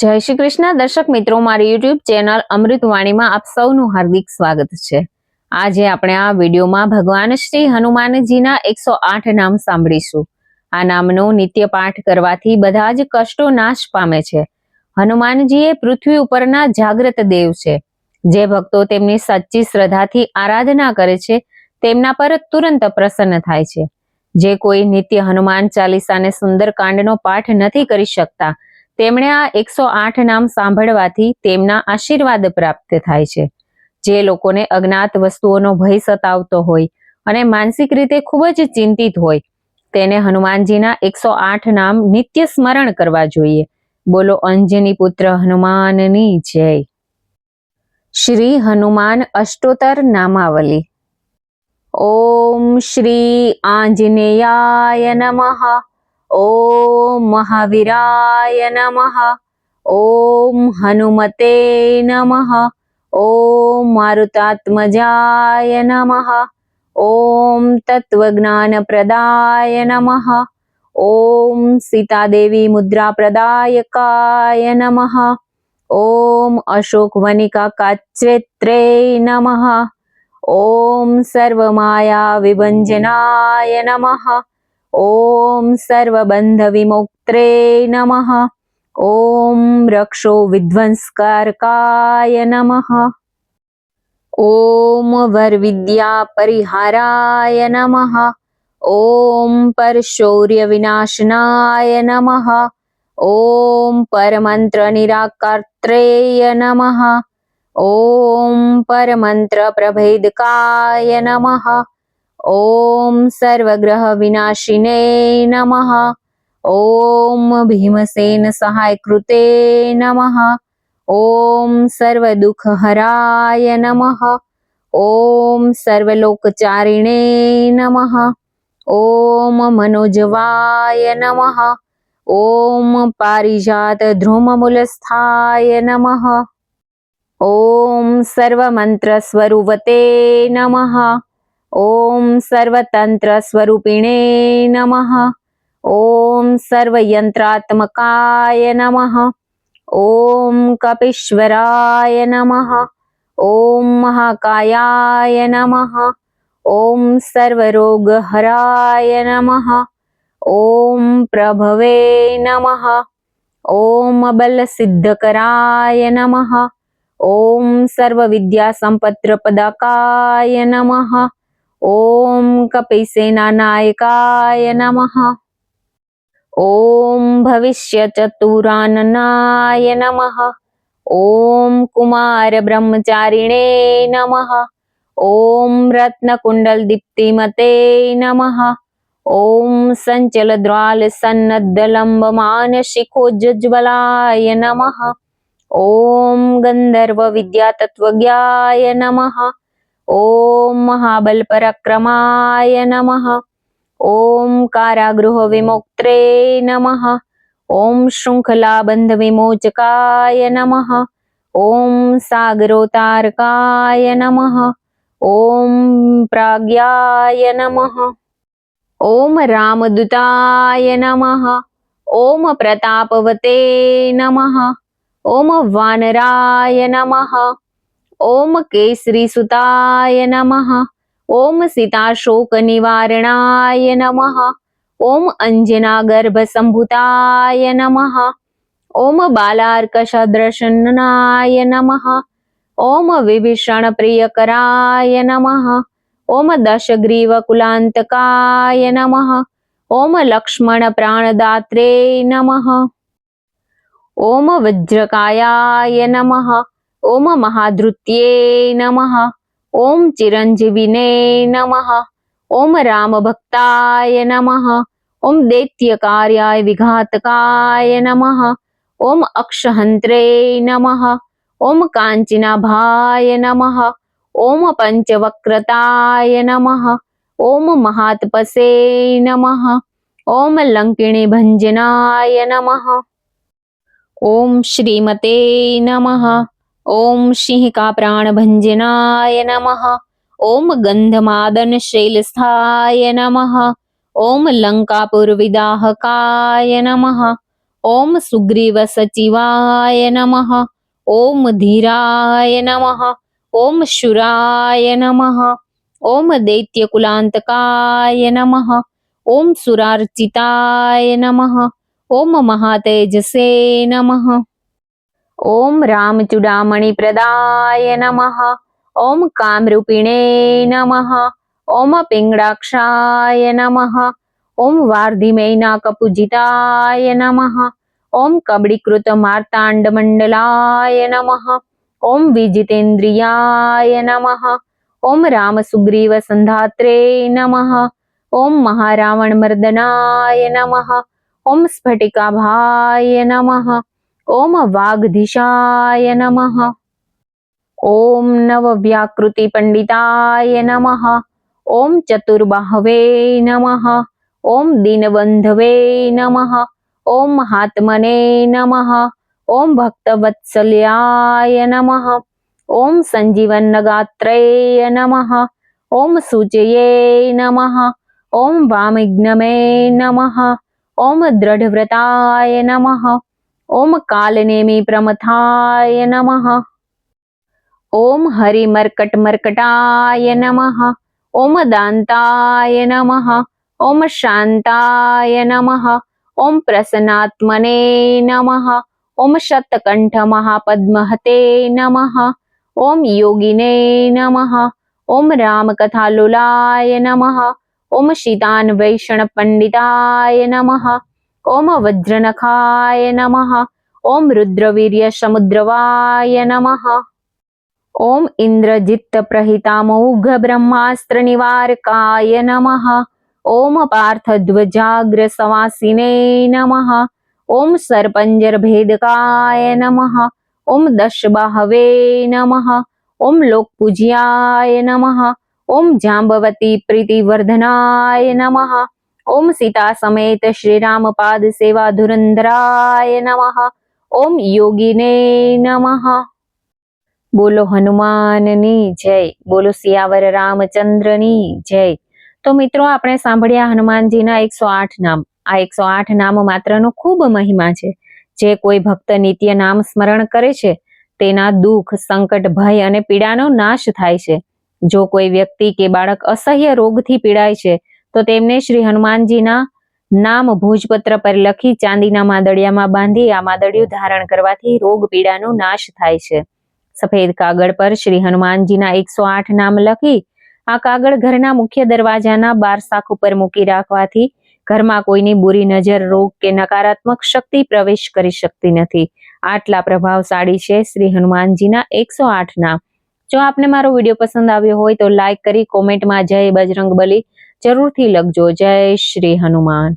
જય શ્રી કૃષ્ણ. દર્શક મિત્રો, મારી યુટ્યુબ ચેનલ અમૃતવાણીમાં આપ સૌનું હાર્દિક સ્વાગત છે. આજે આપણે આ વિડીયોમાં ભગવાન શ્રી હનુમાનજીના એકસો આઠ નામ સાંભળીશું. આ નામનો નિત્ય પાઠ કરવાથી બધા જ કષ્ટો નાશ પામે છે. હનુમાનજી એ પૃથ્વી ઉપરના જાગ્રત દેવ છે. જે ભક્તો તેમની સચ્ચી શ્રદ્ધાથી આરાધના કરે છે, તેમના પર તુરંત પ્રસન્ન થાય છે. જે કોઈ નિત્ય હનુમાન ચાલીસાને સુંદરકાંડનો પાઠ નથી કરી શકતા તેમણે આ એકસો આઠ નામ સાંભળવાથી તેમના આશીર્વાદ પ્રાપ્ત થાય છે. જે લોકોને અજ્ઞાત વસ્તુઓનો ભય સતાવતો હોય અને માનસિક રીતે ખૂબ જ ચિંતિત હોય, તેને હનુમાનજીના એકસો આઠ નામ નિત્ય સ્મરણ કરવા જોઈએ. બોલો અંજની પુત્ર હનુમાનની જય. શ્રી હનુમાન અષ્ટોતર નામાવલી. ઓમ શ્રી આંજનેયાય નમઃ. ઓમ મહાવીરાય નમઃ ઓમ હનુમતે નમઃ ઓમ મારુતાત્મજાય નમઃ ઓમ તત્વજ્ઞાનપ્રદાય નમઃ ઓમ સીતાદેવી મુદ્રાપ્રદાયકાય નમઃ ઓમ અશોકવનિકા કાચેત્રે નમઃ ઓમ સર્વમાયા વિભંજનાય નમઃ ॐ सर्वबन्धविमुक्त्रे नमः। ॐ रक्षो विध्वंस्कारकाय नमः। ॐ वरविद्यापरिहाराय नमः। ॐ परशौर्यविनाशनाय नमः। ॐ परमन्त्रनिराकर्त्रेय नमः। ॐ परमन्त्रप्रभेदकाय नमः। ઓમ સર્વગ્રહ વિનાશિને નમઃ ઓમ ભીમસેન સહાય કૃતે નમઃ ઓમ સર્વદુઃખહરાય નમઃ ઓમ સર્વલોકચારિણે નમઃ ઓમ મનોજવાય નમઃ ઓમ પારિજાત ધ્રુમમૂલસ્થાય નમઃ ઓમ સર્વમંત્ર સ્વરૂપતે નમઃ ઓમ સર્વતંત્ર સ્વરૂપિણે નમઃ ઓમ સર્વયંત્રાત્મકાય નમઃ ઓમ કપીશ્વરાય નમઃ ઓમ મહાકાયાય નમઃ ઓમ સર્વરોગહરાય નમઃ ઓમ પ્રભવે નમઃ ઓમ બલસિદ્ધકરાય નમઃ ઓમ સર્વવિદ્યાસંપત્રપદાકાય નમઃ ઓમ કપિસેનાનાયકાય નમઃ ઓમ ભવિષ્યચતુરાનનાય નમઃ ઓમ કુમાર બ્રહ્મચારિણે નમઃ ઓમ રત્નકુંડલ દીપ્તિમતે નમઃ ઓમ સંચલ દ્વાલ સન્નદ્દલંબમાન શિખોજ્જવલાય નમઃ ઓમ ગંધર્વ વિદ્યાતત્વજ્ઞાય નમઃ ઓમ મહાબલ પરાક્રમાય નમઃ ઓમ કારાગૃહ વિમોક્ત્રે નમઃ ઓમ શૃંખલા બંધ વિમોચકાય નમઃ ઓમ સાગરોતારકાય નમઃ ઓમ પ્રાગ્યાય નમઃ ઓમ રામદૂતાય નમઃ ઓમ પ્રતાપવતે નમઃ ઓમ વાનરાય નમઃ ઓમ કેસરી સુતાય નમઃ ઓમ સીતાશોક નિવારણાય નમઃ ઓમ અંજના ગર્ભ સંભૂતાય નમઃ ઓમ બાલાર્કસદૃશનાય નમઃ ઓમ વિભીષણ પ્રિયકરાય નમઃ ઓમ દશગ્રીવ કુલાંતકાય નમઃ ઓમ લક્ષ્મણ પ્રાણદાત્રે નમઃ ઓમ વજ્રકાયાય નમઃ ઓમ મહાધૃત્યે નમઃ ઓમ ચિરંજીવીને નમઃ ઓમ રામભક્તાય નમઃ ઓમ દૈત્યકાર્યાય વિઘાતકાય નમઃ ઓમ અક્ષહંત્રે નમઃ ઓમ કાંચનાભાય નમઃ ઓમ પંચવક્રતાય નમઃ ઓમ મહાત્પસે નમઃ ઓમ લંકિણી ભંજનાય નમઃ ઓમ શ્રીમતે નમઃ ઓમ સિંહિકા પ્રાણભંજનાય નમઃ ઓમ ગંધમાદન શૈલસ્થાય નમઃ ઓમ લંકાપુર વિદાહકાય નમઃ ઓમ સુગ્રીવ સચિવાય નમઃ ઓમ ધીરાય નમઃ ઓમ શુરાય નમઃ ઓમ દૈત્યકુલાંતકાય નમઃ ઓમ સુરાર્ચિતાય નમઃ ઓમ મહાતેજસે નમઃ ઓમ રામચૂડામણિ પ્રદાય નમઃ. ઓમ કામરૂપિણે નમઃ. ઓમ પિંગળાક્ષાય નમઃ. ઓમ વાર્ધિમૈના કપુજિતાય નમઃ. ઓમ કબડીકૃત માર્તાંડ મંડલાય નમઃ. ઓમ વિજિતેન્દ્રિયાય નમઃ. ઓમ રામ સુગ્રીવ સંધાત્રે નમઃ. ઓમ મહારાવણ મર્દનાય નમઃ. ઓમ સ્ફટિકાભાય નમઃ. ઓમ વાગધીશાય નમઃ ઓમ નવવ્યાકૃતિ પંડિતાય નમઃ ઓમ ચતુર્બાહવે નમઃ ઓમ દીનબંધવે નમઃ ઓમ મહાત્મને નમઃ ઓમ ભક્તવત્સલ્યાય નમઃ ઓમ સંજીવનગાત્રેય નમઃ ઓમ સૂચયે નમઃ ઓમ વામિજ્ઞમે નમઃ ઓમ દ્રઢવ્રતાય નમઃ ઓમ કાલનેમી પ્રમથાય નમઃ ઓમ હરિમર્કટમર્કટાય નમઃ ઓમ દાંતાય નમઃ ઓમ શાંતાય નમઃ ઓમ પ્રસન્નાત્મને નમઃ ઓમ શતકંઠ મહાપદ્મહતે નમઃ ઓમ યોગિને નમઃ ઓમ રામકથાલુલાય નમઃ ઓમ શીતાન વૈષ્ણ પંડિતાય નમઃ ઓમ વજ્રનખાય નમઃ ઓમ રુદ્રવીર્ય સમુદ્રવાય નમઃ ઓમ ઇન્દ્રજિત્ત પ્રહિતામૌઘ બ્રહ્માસ્ત્ર નિવારકાય નમઃ ઓમ પાર્થધ્વજાગ્ર સવાસિને નમઃ ઓમ સરપંજર ભેદકાય નમઃ ઓમ દશબાહવે નમઃ ઓમ લોકપૂજ્યાય નમઃ ઓમ જાંબવતી પ્રીતિવર્ધનાય નમઃ ઓમ સીતા સમેત શ્રીરામ પાદ સેવા ધુરંધરાય નમઃ ઓમ યોગીને નમઃ બોલો હનુમાનની જય બોલો સિયાવર રામચંદ્રની જય તો મિત્રો આપણે સાંભળ્યા હનુમાનજીના એકસો આઠ નામ. આ એકસો આઠ નામ માત્રનો ખૂબ મહિમા છે. જે કોઈ ભક્ત નિત્ય નામ સ્મરણ કરે છે, તેના દુઃખ, સંકટ, ભય અને પીડાનો નાશ થાય છે. જો કોઈ વ્યક્તિ કે બાળક અસહ્ય રોગથી પીડાય છે તો તેમને શ્રી હનુમાનજીના નામ ભોજપત્ર પર લખી ચાંદીના માદડિયામાં બાંધી આ માદળિયું ધારણ કરવાથી રોગ પીડાનો નાશ થાય છે. સફેદ કાગળ પર શ્રી હનુમાનજીના એકસો આઠ નામ લખી આ કાગળ ઘરના મુખ્ય દરવાજાના બાર શાખ ઉપર મૂકી રાખવાથી ઘરમાં કોઈની બુરી નજર, રોગ કે નકારાત્મક શક્તિ પ્રવેશ કરી શકતી નથી. આટલા પ્રભાવશાળી છે શ્રી હનુમાનજીના એકસો આઠ નામ. જો આપને મારો વીડિયો પસંદ આવ્યો હોય તો લાઈક કરી કોમેન્ટમાં જય બજરંગ બલી જરૂરથી લખજો. જય શ્રી હનુમાન.